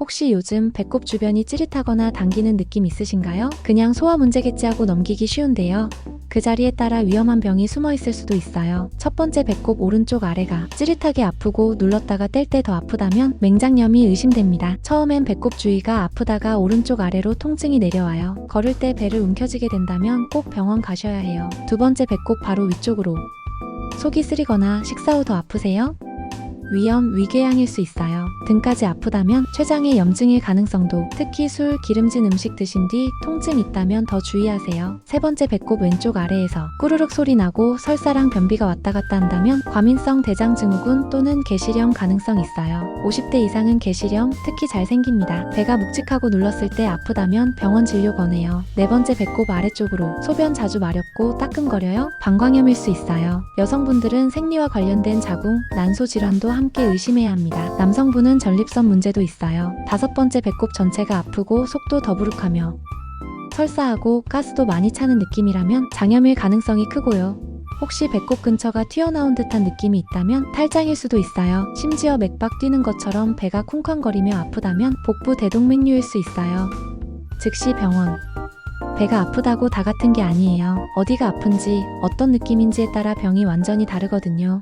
혹시 요즘 배꼽 주변이 찌릿하거나 당기는 느낌 있으신가요? 그냥 소화 문제겠지 하고 넘기기 쉬운데요. 그 자리에 따라 위험한 병이 숨어 있을 수도 있어요. 첫 번째 배꼽 오른쪽 아래가 찌릿하게 아프고 눌렀다가 뗄 때 더 아프다면 맹장염이 의심됩니다. 처음엔 배꼽 주위가 아프다가 오른쪽 아래로 통증이 내려와요. 걸을 때 배를 움켜쥐게 된다면 꼭 병원 가셔야 해요. 두 번째 배꼽 바로 위쪽으로 속이 쓰리거나 식사 후 더 아프세요? 위염, 위궤양일 수 있어요. 등까지 아프다면 췌장의 염증일 가능성도 특히 술, 기름진 음식 드신 뒤 통증 있다면 더 주의하세요. 세 번째 배꼽 왼쪽 아래에서 꾸르륵 소리 나고 설사랑 변비가 왔다 갔다 한다면 과민성 대장 증후군 또는 개시령 가능성 있어요. 50대 이상은 개시령 특히 잘 생깁니다. 배가 묵직하고 눌렀을 때 아프다면 병원 진료 권해요. 네 번째 배꼽 아래쪽으로 소변 자주 마렵고 따끔거려요? 방광염일 수 있어요. 여성분들은 생리와 관련된 자궁, 난소 질환도 함께 의심해야 합니다. 남성분은 전립선 문제도 있어요. 다섯 번째 배꼽 전체가 아프고 속도 더부룩하며 설사하고 가스도 많이 차는 느낌이라면 장염일 가능성이 크고요. 혹시 배꼽 근처가 튀어나온 듯한 느낌이 있다면 탈장일 수도 있어요. 심지어 맥박 뛰는 것처럼 배가 쿵쾅거리며 아프다면 복부 대동맥류일 수 있어요. 즉시 병원. 배가 아프다고 다 같은 게 아니에요. 어디가 아픈지, 어떤 느낌인지에 따라 병이 완전히 다르거든요.